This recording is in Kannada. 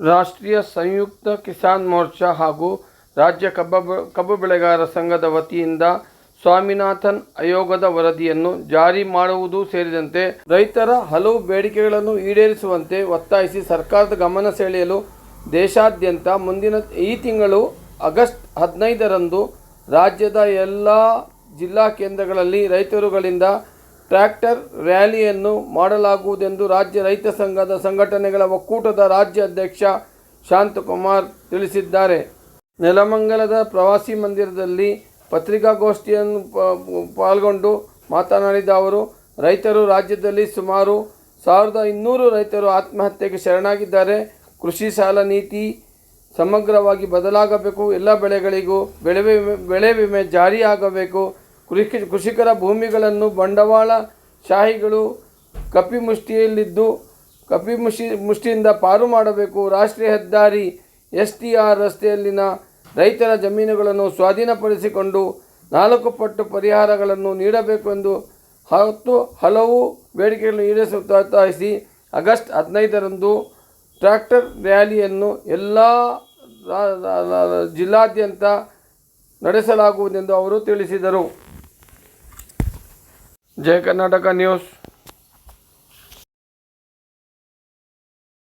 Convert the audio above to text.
ರಾಷ್ಟ್ರೀಯ ಸಂಯುಕ್ತ ಕಿಸಾನ್ ಮೋರ್ಚಾ ಹಾಗೂ ರಾಜ್ಯ ಕಬ್ಬ ಕಬ್ಬು ಬೆಳೆಗಾರರ ಸಂಘದ ವತಿಯಿಂದ ಸ್ವಾಮಿನಾಥನ್ ಆಯೋಗದ ವರದಿಯನ್ನು ಜಾರಿ ಮಾಡುವುದು ಸೇರಿದಂತೆ ರೈತರ ಹಲವು ಬೇಡಿಕೆಗಳನ್ನು ಈಡೇರಿಸುವಂತೆ ಒತ್ತಾಯಿಸಿ ಸರ್ಕಾರದ ಗಮನ ಸೆಳೆಯಲು ದೇಶಾದ್ಯಂತ ಮುಂದಿನ ಈ ತಿಂಗಳು ಆಗಸ್ಟ್ ಹದಿನೈದರಂದು ರಾಜ್ಯದ ಎಲ್ಲ ಜಿಲ್ಲಾ ಕೇಂದ್ರಗಳಲ್ಲಿ ರೈತರುಗಳಿಂದ ಟ್ರ್ಯಾಕ್ಟರ್ ರ್ಯಾಲಿಯನ್ನು ಮಾಡಲಾಗುವುದೆಂದು ರಾಜ್ಯ ರೈತ ಸಂಘದ ಸಂಘಟನೆಗಳ ಒಕ್ಕೂಟದ ರಾಜ್ಯ ಅಧ್ಯಕ್ಷ ಶಾಂತಕುಮಾರ್ ತಿಳಿಸಿದ್ದಾರೆ. ನೆಲಮಂಗಲದ ಪ್ರವಾಸಿ ಮಂದಿರದಲ್ಲಿ ಪತ್ರಿಕಾಗೋಷ್ಠಿಯನ್ನು ಪಾಲ್ಗೊಂಡು ಮಾತನಾಡಿದ ಅವರು, ರೈತರು ರಾಜ್ಯದಲ್ಲಿ ಸುಮಾರು ಸಾವಿರದ ಇನ್ನೂರು ರೈತರು ಆತ್ಮಹತ್ಯೆಗೆ ಶರಣಾಗಿದ್ದಾರೆ. ಕೃಷಿ ಸಾಲ ನೀತಿ ಸಮಗ್ರವಾಗಿ ಬದಲಾಗಬೇಕು. ಎಲ್ಲ ಬೆಳೆಗಳಿಗೂ ಬೆಳೆ ವಿಮೆ ಬೆಳೆ ವಿಮೆ ಜಾರಿಯಾಗಬೇಕು. ಕೃಷಿ ಕೃಷಿಕರ ಭೂಮಿಗಳನ್ನು ಬಂಡವಾಳ ಶಾಹಿಗಳು ಕಪಿಮುಷ್ಟಿಯಲ್ಲಿದ್ದು ಕಪಿಮುಷಿ ಮುಷ್ಟಿಯಿಂದ ಪಾರು ಮಾಡಬೇಕು. ರಾಷ್ಟ್ರೀಯ ಹೆದ್ದಾರಿ ಎಸ್ ಟಿ ಆರ್ ರಸ್ತೆಯಲ್ಲಿನ ರೈತರ ಜಮೀನುಗಳನ್ನು ಸ್ವಾಧೀನಪಡಿಸಿಕೊಂಡು ನಾಲ್ಕು ಪಟ್ಟು ಪರಿಹಾರಗಳನ್ನು ನೀಡಬೇಕು ಎಂದು ಹತ್ತು ಹಲವು ಬೇಡಿಕೆಗಳನ್ನು ಈಡೇರಿಸಿ ಆಗಸ್ಟ್ ಹದಿನೈದರಂದು ಟ್ರ್ಯಾಕ್ಟರ್ ರ್ಯಾಲಿಯನ್ನು ಎಲ್ಲ ಜಿಲ್ಲಾದ್ಯಂತ ನಡೆಸಲಾಗುವುದೆಂದು ಅವರು ತಿಳಿಸಿದರು. जय कर्नाटका न्यूज़।